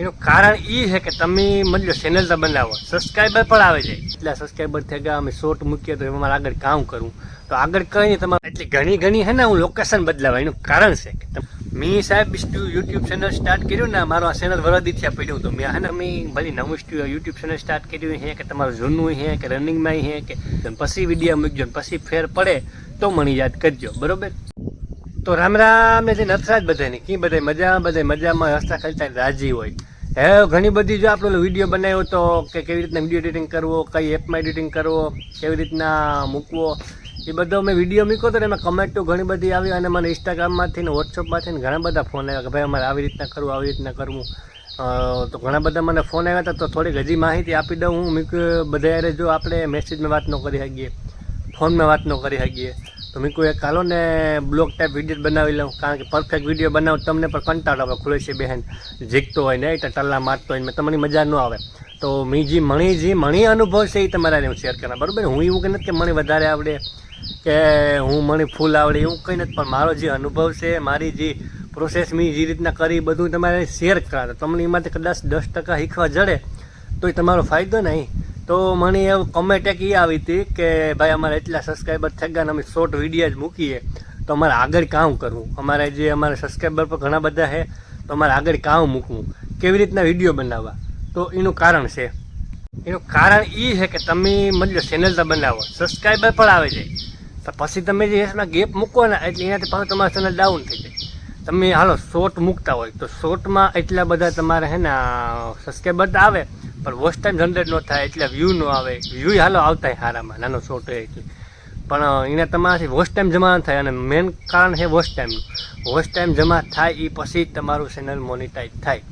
એનું કારણ એ છે કે તમે મતલબ ચેનલ તો બનાવો સબસ્ક્રાઈબર પણ આવે છે. એટલા સબસ્ક્રાઈબર થઈ ગયા, અમે શોર્ટ મૂકીએ તો એમાં આગળ કામ કરું તો આગળ કઈ નહીં, તમારે એટલી ઘણી ઘણી છે ને, હું લોકેશન બદલાવા, એનું કારણ છે કે મેં સાહેબ યુટ્યુબ ચેનલ સ્ટાર્ટ કર્યું ને, મારું આ ચેનલ વરદી પડ્યું હતું. મેં ને મેં ભલે નવું યુટ્યુબ ચેનલ સ્ટાર્ટ કર્યું છે કે તમારું જૂનું છે કે રનિંગમાં છે કે પછી વીડિયો મૂકજો પછી ફેર પડે તો મને યાદ કરજો, બરોબર? તો રામ રામ ને જે નથરાજ બધાને કઈ બધા મજા બધા મજામાં, હસતા ખેલતા રાજી હોય. હે, ઘણી બધી જો આપણે વીડિયો બનાવ્યો તો કે કેવી રીતના વીડિયો એડિટિંગ કરવો, કઈ એપમાં એડિટિંગ કરવો, કેવી રીતના મૂકવો, એ બધો મેં વીડિયો મૂક્યો હતો ને એમાં કમેન્ટો ઘણી બધી આવી અને મને ઇન્સ્ટાગ્રામમાંથી ને વોટ્સઅપમાંથી ને ઘણા બધા ફોન આવ્યા કે ભાઈ અમારે આવી રીતના કરવું, આવી રીતના કરવું. તો ઘણા બધા મને ફોન આવ્યા હતા તો થોડીક હજી માહિતી આપી દઉં હું મૂક્યું બધા યારે જો આપણે મેસેજમાં વાત ન કરી શકીએ ફોનમાં વાત ન કરી શકીએ. તો મેં કોઈ એક કાલો ને બ્લોગ ટાઈપ વીડિયો બનાવી લઉં, કારણ કે પરફેક્ટ વીડિયો બનાવો તમને પણ કંટાળો આવે, ખુલે છે બહેન જીગતો હોય ને એટલે ટલ્લા મારતો હોય ને તમને મજા ન આવે. તો મેં જે મણી જે મણી અનુભવ છે એ તમારા હું શેર કરવા બરાબર? હું એવું કે નથી કે મણી વધારે આવડે, કે હું મણી ફૂલ આવડે, એવું કંઈ નથી, પણ મારો જે અનુભવ છે, મારી જે પ્રોસેસ મેં જે રીતના કરી બધું તમારે શેર કરા તો તમને એમાંથી કદાચ દસ ટકા શીખવા જડે તો એ તમારો ફાયદો નહીં. તો મને એવું કમેન્ટ એક એ આવી હતી કે, ભાઈ, અમારે એટલા સબસ્ક્રાઈબર થઈ ગયા ને અમે શોર્ટ વીડિયો જ મૂકીએ. તો અમારે આગળ કામ કરવું. અમારે જે અમારે સબસ્ક્રાઈબર પર ઘણા બધા છે, તો અમારે આગળ કામ મૂકવું. કેવી રીતના વીડિયો બનાવવા? તો એનું કારણ છે. એનું કારણ એ છે કે તમે મતલબ ચેનલ તો બનાવો સબસ્ક્રાઈબર પણ આવે છે. તો પછી તમે જે એમાં ગેપ મૂકો ને એટલે એનાથી પાછું તમારું ચેનલ ડાઉન થઈ જાય. તમે હાલો શોર્ટ મૂકતા હોય તો શોર્ટમાં એટલા બધા તમારે હે ને સબસ્ક્રાઈબર આવે, પણ વોચ ટાઈમ જનરેટ ન થાય એટલે વ્યૂ ન આવે. વ્યૂ હાલો આવતા હારામાં, નાનો શોર્ટ હોય એટલે. પણ એને તમારાથી વોચ ટાઈમ જમા થાય, અને મેઇન કારણ છે વોચ ટાઈમનું વોચ ટાઈમ જમા થાય એ પછી તમારું ચેનલ મોનિટાઈઝ થાય.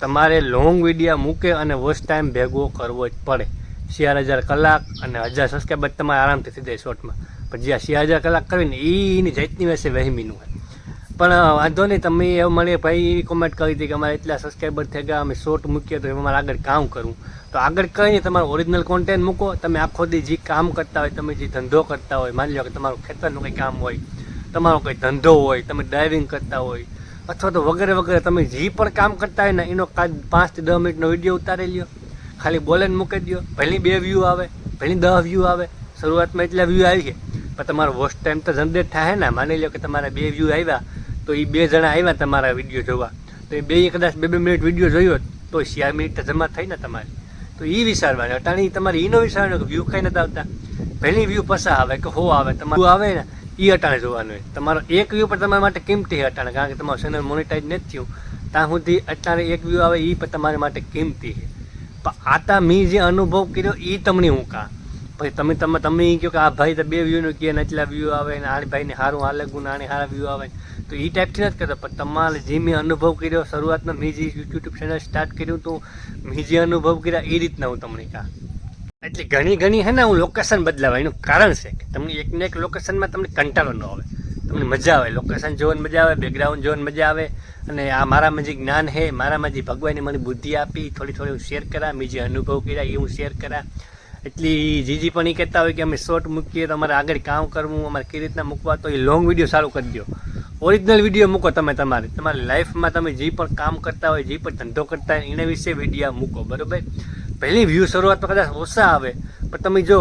તમારે લોંગ વિડીયા મૂકે અને વોચ ટાઈમ ભેગો કરવો જ પડે. શિયાર હજાર કલાક અને હજાર સબસ્ક્રાઈબર તમારે આરામથી થઈ જાય શોર્ટમાં પણ જ્યાં શિયાર હજાર કલાક કરીને એની જાતની વેસે વહેમીનું હોય. પણ વાંધો નહીં, તમે મને ભાઈ, એવી કોમેન્ટ કરી હતી કે અમારે એટલા સબસ્ક્રાઈબર થઈ ગયા, અમે શોર્ટ મૂકીએ, તો એમાં આગળ કામ કરવું. તો આગળ કંઈ નહીં, તમારું ઓરિજિનલ કોન્ટેન્ટ મૂકો, તમે આખો દી જે કામ કરતા હોય, તમે જે ધંધો કરતા હોય, માની લો કે તમારું ખેતરનું કંઈ કામ હોય, તમારો કંઈ ધંધો હોય, તમે ડ્રાઇવિંગ કરતા હોય, અથવા તો વગેરે વગેરે, તમે જે પણ કામ કરતા હોય ને, એનો કાંઈ પાંચથી દસ મિનિટનો વીડિયો ઉતારી લ્યો, ખાલી બોલેને મૂકી દો ભલે બે વ્યૂ આવે, ભલે દસ વ્યૂ આવે, શરૂઆતમાં એટલા વ્યૂ આવી છે પણ તમારો વોચ ટાઈમ તો જનરેટ થાય ને, માની લો કે તમારા બે વ્યૂ આવ્યા તો એ બે જણા આવ્યા તમારા વીડિયો જોવા. તો એ બે કદાચ બે બે મિનિટ વીડિયો જોયો તો ચાર મિનિટ જમા થઈ ને તમારી? તો એ વિચારવાની. અટાણી તમારે એનો વિચારવાનો કે વ્યૂ ખાઈ નથી આવતા. પહેલી વ્યૂ પસા આવે કે હો આવે, તમારું આવે ને એ અટાણે જોવાનું હોય. તમારો એક વ્યૂ પણ તમારા માટે કિંમતી અટાણે, કારણ કે તમારું ચેનલ મોનિટાઈઝ નથી થયું. ત્યાં સુધી અટાણે એક વ્યૂ આવે એ પણ તમારા માટે કિંમતી છે. પણ આતા મેં જે અનુભવ કર્યો એ તમને હું કાં પછી તમે તમે તમે કહો કે આ ભાઈ તો બે વ્યૂનું કહે ને વ્યૂ આવે ને આ ભાઈને સારું હાલે ગુણ, આને સારા વ્યૂ આવે. તો એ ટાઈપથી નથી કરતો. પણ તમારે જે મેં અનુભવ કર્યો શરૂઆતમાં, મેં જે યુટ્યુબ ચેનલ સ્ટાર્ટ કર્યું તો મેં જે અનુભવ કર્યા એ રીતના હું તમને કહા. એટલે ઘણી ઘણી હે ને હું લોકેશન બદલાવા, એનું કારણ છે કે તમને એક ને એક લોકેશનમાં તમને કંટાળો ન આવે. તમને મજા આવે. લોકેશન જોવાની મજા આવે બેકગ્રાઉન્ડ જોવાની મજા આવે. અને આ મારામાં જે જ્ઞાન છે, મારામાં જે ભગવાને મને બુદ્ધિ આપી, થોડી થોડી હું શેર કરા, મેં જે અનુભવ કર્યા એ હું શેર કરા. એટલી જીજી પણ એ કહેતા હોય કે અમે શોર્ટ મૂકીએ તો અમારે આગળ કામ કરવું, અમારે કઈ રીતના મૂકવા, તો એ લોંગ વીડિયો સારું કરી દો ઓરિજિનલ વીડિયો મૂકો તમે તમારે. તમારી લાઈફમાં તમે જે પણ કામ કરતા હોય, જે પણ ધંધો કરતા હોય, એના વિશે વિડીયા મૂકો, બરાબર? પહેલી વ્યૂ શરૂઆતમાં કદાચ ઓછા આવે, પણ તમે જો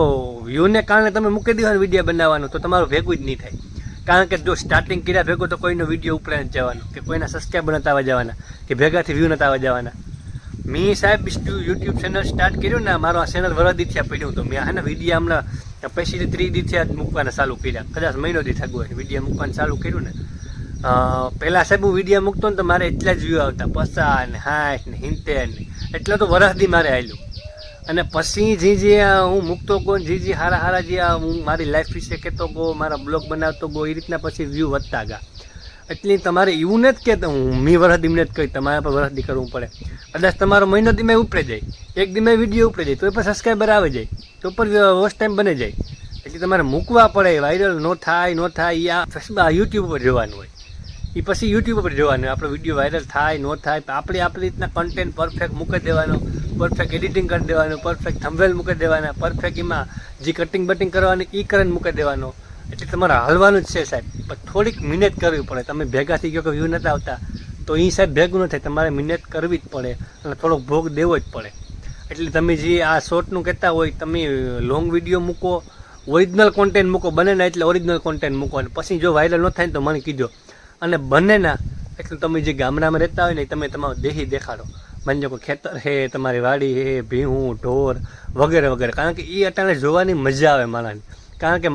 વ્યૂને કારણે તમે મૂકી દેવાનું વીડિયો બનાવવાનું, તો તમારું ભેગું જ નહીં થાય. કારણ કે જો સ્ટાર્ટિંગ કર્યા ભેગો તો કોઈનો વીડિયો ઉપરાંત જવાનો, કે કોઈના સબસ્ક્રાઈબર નતા આવવા જવાના, કે ભેગાથી વ્યૂ નતા આવવા જવાના. મેં સાહેબ યુટ્યુબ ચેનલ સ્ટાર્ટ કર્યું ને, મારો આ ચેનલ વરદી થયા પડ્યું તો મેં હે વીડિયો હમણાં પછી ત્રીસ દી જ મૂકવાના ચાલુ કર્યા. કદાચ મહિનો દી થગો વીડિયો મૂકવાનું ચાલુ કર્યું ને. પહેલાં સાહેબ હું વીડિયો મૂકતો ને તો મારે એટલા જ વ્યૂ આવતા. પસા ને હાઠ ને, હિંતેર ને. એટલા તો વરસદી મારે આવેલું અને પછી જે જે હું મૂકતો ગો જે જે હારા હારા જે હું મારી લાઈફ વિશે કહેતો ગો મારા બ્લોગ બનાવતો ગો એ રીતના પછી વ્યૂ વધતા ગયા. એટલે તમારે એવું નથી કહેતો હું મી વરસદી એમને જ કહી તમારે પર વરસદી કરવું પડે. કદાચ તમારો મહિનો ધીમે ઉપડે જાય, એક ધીમે વીડિયો ઉપડે જાય તો એ પણ સબસ્ક્રાઈબર આવે જાય, તો પર વોચ ટાઈમ બને જાય. એટલે તમારે મૂકવા પડે વાયરલ ન થાય ન થાય એ આ યુટ્યુબ પર જોવાનું હોય. એ પછી યુટ્યુબ પર જોવાનું, આપણો વીડિયો વાયરલ થાય, ન થાય આપણે આપણી રીતના કન્ટેન્ટ પરફેક્ટ મૂકી દેવાનો પરફેક્ટ એડિટિંગ કરી દેવાનું પરફેક્ટ થંભેલ મૂકી દેવાના પરફેક્ટ એમાં જે કટિંગ બટિંગ કરવાની એ કરીને મૂકી દેવાનો. એટલે તમારે હાલવાનું જ છે સાહેબ. પણ થોડીક મહેનત કરવી પડે. તમે ભેગા થઈ ગયો કે વ્યૂ નતા આવતા, તો એ સાહેબ ભેગું ન થાય. તમારે મહેનત કરવી જ પડે અને થોડોક ભોગ દેવો જ પડે. એટલે તમે જે આ શોર્ટનું કહેતા હોય, તમે લોંગ વીડિયો મૂકો ઓરિજિનલ કોન્ટેન્ટ મૂકો, બને ના એટલે ઓરિજિનલ કોન્ટેન્ટ મૂકો. અને પછી જો વાયરલ ન થાય તો મને કીધો અને બને ના એટલે તમે જે ગામડામાં રહેતા હોય ને તમે તમારો દેહી દેખાડો. માની કે ખેતર છે તમારી વાડી છે ભીહું, ઢોર વગેરે વગેરે. કારણ કે એ અટાણે જોવાની મજા આવે માણસને. કારણ કે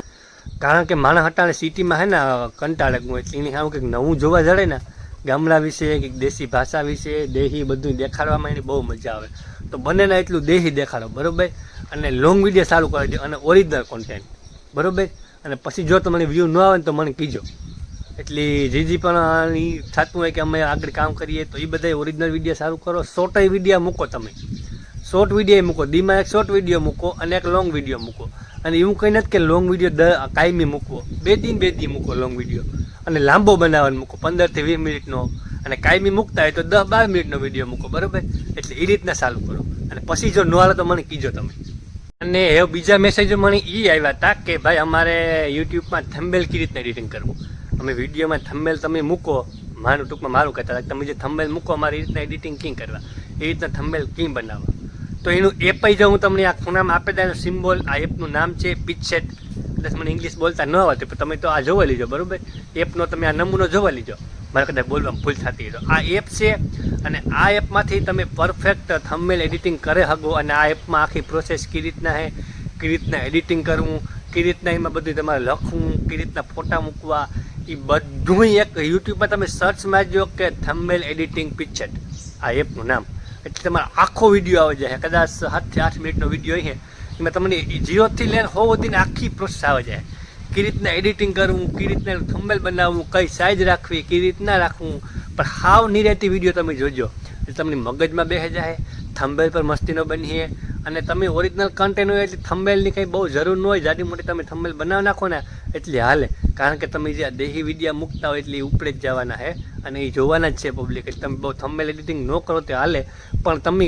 કારણ કે માણસ સિટીમાં હે ને, કંટાળે હું એટલે. એની સામે કંઈક નવું જોવા જડે ને, ગામડા વિશે, કંઈક દેશી ભાષા વિશે, દેહી બધું દેખાડવામાં એની બહુ મજા આવે. તો બંનેના એટલું દેહી દેખાડો, બરોબર? અને લોંગ વીડિયો સારું કરી દો, અને ઓરિજિનલ કોન્ટેન્ટ બરોબર? અને પછી જો તમને વ્યૂ ન આવે ને, તો મને કીજો. એટલે જે જે પણ થતું હોય કે અમે આગળ કામ કરીએ, તો એ બધા ઓરિજિનલ વીડિયો સારું કરો. શોર્ટ વીડિયો મૂકો તમે. શોર્ટ વીડિયો મૂકો. દીમાં એક શોર્ટ વીડિયો મૂકો, અને એક લોંગ વીડિયો મૂકો. અને એવું કંઈ નથી કે લોંગ વીડિયો દ કાયમી મૂકવો. બે દિન બે દી મૂકો લોંગ વીડિયો અને લાંબો બનાવવાનો મૂકો પંદરથી વીસ મિનિટનો. અને કાયમી મૂકતા હોય તો દસ બાર મિનિટનો વીડિયો મૂકો, બરાબર? એટલે એ રીતના ચાલુ કરો. અને પછી જો ન હાલે તો મને કીજો તમે. અને એ બીજા મેસેજો મને એ આવ્યા હતા કે ભાઈ અમારે યુટ્યુબમાં થંબેલ કઈ રીતના એડિટિંગ કરવું? અમે વિડીયોમાં થંબેલ તમે મૂકો, મારું ટૂંકમાં મારું કહેતા હતા તમે જે થંબેલ મૂકો, અમારી રીતના એડિટિંગ કિંગ કરવા? એ રીતના થંબેલ કિંગ બનાવવા? તો એનું એપ જ હું તમને આ ખૂણામાં આપી દઉં સિમ્બોલ આ એપનું નામ છે પિચસેટ કદાચ મને ઇંગ્લિશ બોલતા ન આવતી પણ તમે તો આ જોવા લીજો, બરાબર? એપનો તમે આ નમૂનો જોવા લીજો. મારે કદાચ બોલવામાં ભૂલ થતી તો. આ એપ છે, અને આ એપમાંથી તમે પરફેક્ટ થંબમેલ એડિટિંગ કરે શકો, અને આ એપમાં આખી પ્રોસેસ કઈ રીતના હે કઈ રીતના એડિટિંગ કરવું, કઈ રીતના એમાં બધું તમારે લખવું, કઈ રીતના ફોટા મૂકવા એ બધું એક યુટ્યુબમાં તમે સર્ચ મારજો કે થંબમેલ એડિટિંગ પિક્ચર આ એપનું નામ. એટલે તમારો આખો વીડિયો આવી જાય. કદાચ સાતથી આઠ મિનિટનો વીડિયો છે. એમાં તમને જીરોથી લઈને હો સુધીની આખી પ્રોસેસ આવે જાય. કઈ રીતના એડિટિંગ કરવું, કઈ રીતના થંબેલ બનાવવું, કઈ સાઇઝ રાખવી, કઈ રીતના રાખવું. પણ હાવ નિરાતી વીડિયો તમે જોજો. એટલે તમને મગજમાં બેસી જાય થંબેલ પર મસ્તીનો બનીએ. અને તમે ઓરિજિનલ કન્ટેન્ટ હોય એટલે થંબેલની કંઈ બહુ જરૂર ન હોય. જાડી મોટી તમે થંબેલ બનાવી નાખો ને એટલે હાલે, કારણ કે તમે જે દેહી વિદ્યા મૂકતા હોય એટલે એ ઉપડે જ જવાના છે અને એ જોવાના જ છે પબ્લિક એટલે તમે બહુ થંબેલ એડિટિંગ ન કરો તો હાલે, પણ તમે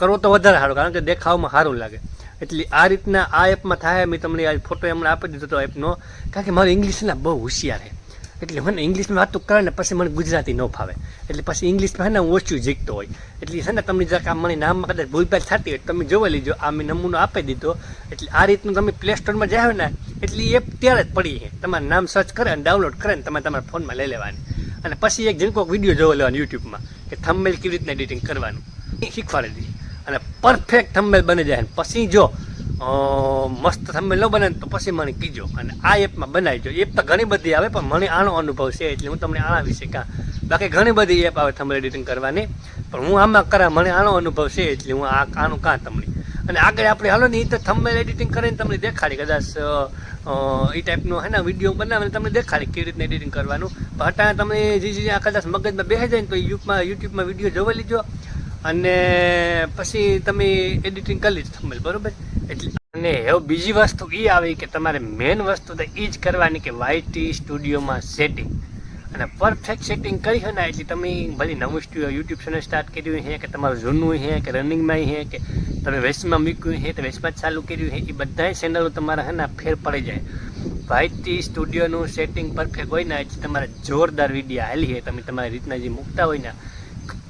કરો તો વધારે સારું, કારણ કે દેખાવમાં સારું લાગે. એટલે આ રીતના આ એપમાં થાય, મેં તમને આ ફોટો એમણે આપી દીધો તો એપનો કારણ કે મારું ઇંગ્લિશના બહુ હોશિયાર છે એટલે મને ઇંગ્લિશમાં વાતું કરે ને પછી મને ગુજરાતી ન ફાવે. એટલે પછી ઇંગ્લિશમાં ને હું ઓછું જીતતો હોય. એટલે છે ને તમને જરાક આ મને નામમાં કદાચ ભૂલભાલ થતી હોય તમે જોવા લીજો. આ મેં નમૂનો આપી દીધો. એટલે આ રીતનું તમે પ્લે સ્ટોરમાં જાવ ને, એટલે એપ ત્યારે જ પડી છે. તમારું નામ સર્ચ કરે અને ડાઉનલોડ કરે ને તમે તમારા ફોનમાં લઈ લેવાની. અને પછી એક જેમ વીડિયો જોવા લેવાનો યુટ્યુબમાં કે થંબમેલ કેવી રીતના એડિટિંગ કરવાનું. એ શીખવાડી દીધી અને પરફેક્ટ થંબમેલ બની જાય પછી જો મસ્ત થંબમેલ ન બને તો પછી મને કીજો. અને આ એપમાં બનાવીજો. એપ તો ઘણી બધી આવે, પણ મને આનો અનુભવ છે એટલે હું તમને આના વિશે કાં. બાકી ઘણી બધી એપ આવે થંબલ એડિટિંગ કરવાની, પણ હું આમાં કરા, મને આનો અનુભવ છે એટલે હું આ આનું કાં તમને. અને આગળ આપણે હાલો ને એ તો થંબલ એડિટિંગ કરીને તમને દેખાડી. કદાચ એ ટાઈપનો હે ને વીડિયો બનાવીને તમને દેખાડી કેવી રીતના એડિટિંગ કરવાનું. પણ અટાણે તમે જે જે આ કદાચ મગજમાં બેસી જાય ને તો યુટ્યુબમાં યુટ્યુબમાં વીડિયો જોવા લીજો. અને પછી તમે એડિટિંગ કરી લીધું થંબલ બરોબર? એટલે અને હવે બીજી વસ્તુ એ આવી કે તમારે મેઇન વસ્તુ તો એ જ કરવાની કે વાયટી સ્ટુડિયોમાં સેટિંગ અને પરફેક્ટ સેટિંગ કરી હોય ને, એટલે તમે ભલે નવું સ્ટુડિયો યુટ્યુબ ચેનલ સ્ટાર્ટ કર્યું છે કે તમારું જૂનું છે કે રનિંગમાં છે કે તમે વેસ્ટમાં મૂક્યું છે તો વેસ્ટમાં જ ચાલુ કર્યું છે એ બધા ચેનલો તમારા હે ફેર પડી જાય. વાયટી સ્ટુડિયોનું સેટિંગ પરફેક્ટ હોય ને, એટલે તમારે જોરદાર વીડિયો હાલી છે તમે તમારી રીતના જે મૂકતા હોય ને,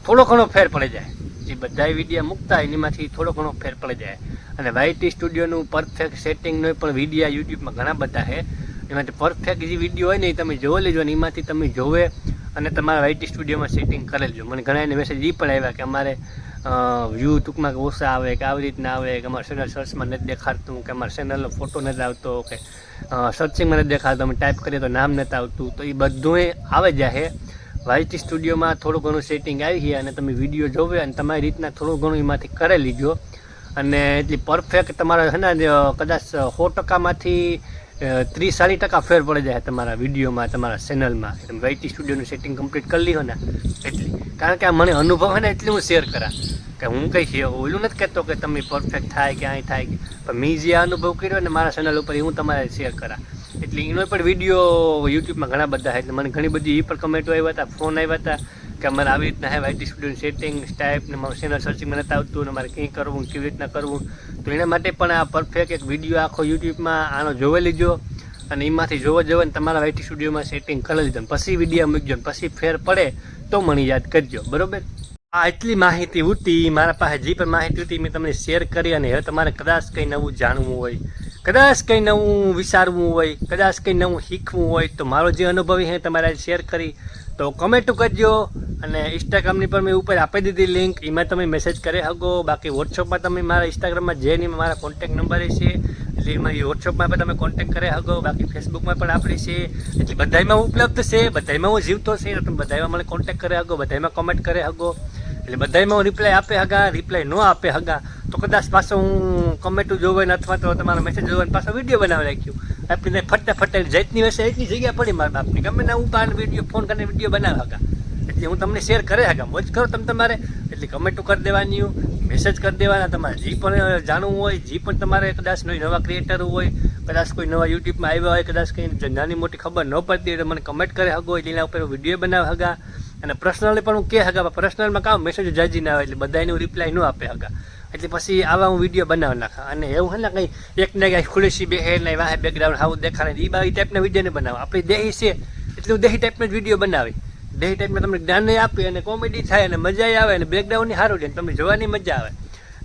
થોડો ઘણો ફેર પડી જાય. જે બધા વિડીયા મૂકતા હોય એમાંથી થોડો ઘણો ફેર પડી જાય. અને વાયટી સ્ટુડિયોનું પરફેક્ટ સેટિંગનો પણ વિડીયા યુટ્યુબમાં ઘણા બધા છે. એમાંથી પરફેક્ટ જે વીડિયો હોય ને એ તમે જોઈ લેજો અને એમાંથી તમે જોવે અને તમારા વાયટી સ્ટુડિયોમાં સેટિંગ કરી લેજો મને ઘણા એને મેસેજ એ પણ આવ્યા કે અમારે વ્યૂ ટૂંકમાં કે ઓછા આવે કે આવી રીતના આવે કે અમારા ચેનલ સર્ચમાં નથી દેખાડતું કે અમારા ચેનલનો ફોટો નથી આવતો કે સર્ચિંગમાં નથી દેખાડતો. અમે ટાઈપ કરીએ તો નામ નથી આવતું. તો એ બધું આવે જાય વાયટી સ્ટુડિયોમાં થોડું ઘણું સેટિંગ આવી છે અને તમે વીડિયો જોવે અને તમારી રીતના થોડું ઘણું એમાંથી કરી લીજો અને એટલી પરફેક્ટ તમારા છે ને કદાચ સો ટકામાંથી ત્રીસ, ચાલીસ ટકા ફેર પડી જાય તમારા વિડીયોમાં, તમારા ચેનલમાં તમે વાયટી સ્ટુડિયોનું સેટિંગ કમ્પ્લીટ કરી લ્યો ને, એટલી. કારણ કે આ મને અનુભવ છે ને, એટલે હું શેર કરા. કે હું કંઈ ઓલું નથી કહેતો કે તમે પરફેક્ટ થાય કે અહીં થાય. કે પણ મેં જે અનુભવ કર્યો ને મારા ચેનલ ઉપર હું તમારે શેર કરા. એટલે એનો પણ વીડિયો યુટ્યુબમાં ઘણા બધા એટલે મને ઘણી બધી એ પણ કમેન્ટો આવ્યા હતા ફોન આવ્યા હતા કે અમારે આવી રીતના હે વાયટી સ્ટુડિયો સેટિંગ ટાઈપ ને મારું ચેનલ સર્ચિંગમાં નથી આવતું ને મારે કંઈ કરવું કેવી રીતના કરવું. તો એના માટે પણ આ પરફેક્ટ એક વીડિયો આખો યુટ્યુબમાં આનો જોઈ લીજો અને એમાંથી જોવા જોવા ને તમારા વાયટી સ્ટુડિયોમાં સેટિંગ કરી લીધો પછી વીડિયો મૂકજો પછી ફેર પડે તો મને યાદ કરજો. બરાબર? આ એટલી માહિતી હતી, મારા પાસે જે પણ માહિતી હતી મેં તમને શેર કરી અને હવે તમારે કદાચ કંઈ નવું જાણવું હોય કદાચ કંઈ નવું વિચારવું હોય, કદાચ કંઈ નવું શીખવું હોય, તો મારો જે અનુભવ છે તમારે શેર કરી. તો કમેન્ટ કરજો અને ઇન્સ્ટાગ્રામની પર મેં ઉપર આપી દીધી લિંક એમાં તમે મેસેજ કરી શકો. બાકી વોટ્સઅપમાં તમે મારા ઇન્સ્ટાગ્રામમાં જઈને મારા કોન્ટેક નંબર છે, એટલે એમાં વોટ્સઅપમાં પણ તમે કોન્ટેક કરી શકો. બાકી ફેસબુકમાં પણ આપણી છે. એટલે બધાયમાં ઉપલબ્ધ છે બધામાં હું જીવતો છે તમે બધામાં મને કોન્ટેક કરી શકો બધામાં કમેન્ટ કરી શકો. એટલે બધાયમાં હું રિપ્લાય આપે હગા રિપ્લાય ન આપે હગા. તો કદાચ પાછો હું કમેન્ટ જોવાને અથવા તો તમારો મેસેજ જોવાને પાછો વીડિયો બનાવી રાખ્યું. આપણે ફટતા ફટતા જૈતની વસે એટલી જગ્યા પડી મારા બાપની. ગમે ના હું પાન વીડિયો ફોન કરીને વીડિયો બનાવે હગા. એટલે હું તમને શેર કરે હગા. મોજ કરો તમે તમારે. એટલે કમેન્ટો કરી દેવાની મેસેજ કરી દેવાના. તમારે જે પણ જાણવું હોય, જે પણ તમારે કદાચ નવા ક્રિએટર હોય, કદાચ કોઈ નવા યુટ્યુબમાં આવ્યા હોય, કદાચ કંઈ નાની મોટી ખબર ન પડતી હોય તો મને કમેન્ટ કરે હગો. એટલે એના ઉપર વીડિયો બનાવે હગા. અને પર્સનલી પણ હું કહે હગા પર્સનલમાં કામ મેસેજ જાજી ના આવે એટલે બધાનું રિપ્લાય ન આપે હગા. એટલે પછી આવા હું વીડિયો બનાવી નાખા. અને એવું હે ને કંઈ એક ને કંઈ ખુલેસી બે હેર નહીં વાહે બેકગ્રાઉન્ડ હાવું દેખાડે એ બાવી ટાઈપના વીડિયો ને બનાવે. આપણે દેહી છે એટલે હું દેહી ટાઈપનો જ વીડિયો બનાવી. દેહી ટાઈપમાં તમને જ્ઞાન આપી અને કોમેડી થાય અને મજા આવે અને બેકગ્રાઉન્ડની સારું છે તમને જોવાની મજા આવે.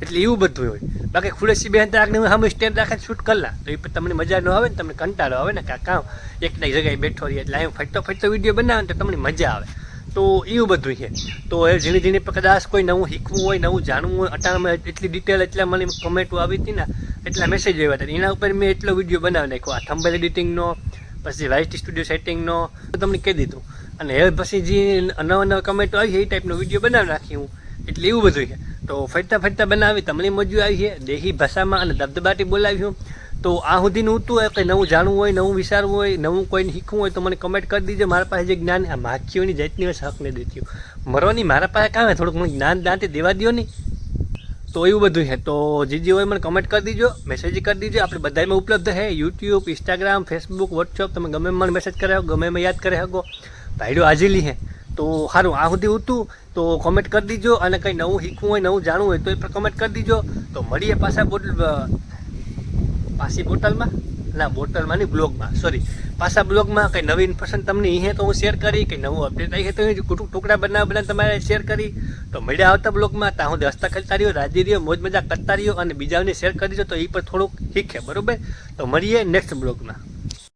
એટલે એવું બધું હોય. બાકી ખુલેસી બેન તાકને હું સામે સ્ટેન્ડ રાખે શૂટ કરલા. તો એ પણ તમને મજા ન આવે ને તમને કંટાળો આવે ને કાં કામ. એક એક જગ્યાએ બેઠો રહીએ એટલે અહીં ફટતો ફટતો વીડિયો બનાવે તો તમને મજા આવે. તો એવું બધું છે. તો એ ઝીણી ઝીણી કદાચ કોઈ નવું શીખવું હોય, નવું જાણવું હોય અટાણમાં એટલી ડિટેલ એટલા મને કમેન્ટો આવી હતી ને, એટલા મેસેજ આવ્યા હતા. એના ઉપર મેં એટલો વીડિયો બનાવી નાખ્યો. આ થંબલ એડિટિંગનો પછી વાઇટ સ્ટુડિયો સેટિંગનો તમને કહી દીધું. અને હવે પછી જે નવા નવા કમેન્ટો આવી છે, એ ટાઈપનો વીડિયો બનાવી નાખી હું. એટલે એવું બધું છે. તો ફરતા ફરતા બનાવી તમને મજૂ આવી છે. દેહી ભાષામાં અને દબદબાટી બોલાવ્યું તો આ સુધીનું હતું હોય કંઈ નવું જાણવું હોય, નવું વિચારવું હોય, નવું કોઈને શીખવું હોય તો મને કમેન્ટ કરી દીજો. મારા પાસે જે જ્ઞાન આ માખીઓની જાતની હોય હક દેતી મરવાની મારા પાસે કામ થોડુંક મને જ્ઞાન દાંતે દેવા દો ને. તો એવું બધું છે. તો જે જે હોય મને કમેન્ટ કરી દીજો મેસેજ કરી દીજો. આપણે બધામાં ઉપલબ્ધ છે યુટ્યુબ ઇન્સ્ટાગ્રામ ફેસબુક વોટ્સઅપ તમે ગમે મને મેસેજ કરે ગમે એમાં યાદ કરે શકો. ભાઈડો હાજેલી છે તો સારું આ સુધી હતું તો. કોમેન્ટ કરી દીજો અને કંઈ નવું શીખવું હોય, નવું જાણવું હોય તો એ પણ કમેન્ટ કરી દીજો. તો મળીએ પાછા બોટલ પાછી બોટલમાં? ના, બોટલમાં નહીં, બ્લોગમાં. સોરી પાછા બ્લોગમાં કંઈ નવી ઇન્ફોર્મેશન તમને એ તો હું શેર કરી, કંઈ નવું અપડેટ આવી તો ટુકડા બનાવ બનાવ તમારે શેર કરી. તો મળ્યા આવતા બ્લોગમાં, ત્યાં હું દસ્તા કરતા રહ્યો, રાજી રહ્યો મોજ મજા કરતા રહ્યો અને બીજાઓને શેર કરી દીધો તો એ પણ થોડુંક શીખે, બરોબર? તો મળીએ નેક્સ્ટ બ્લોગમાં.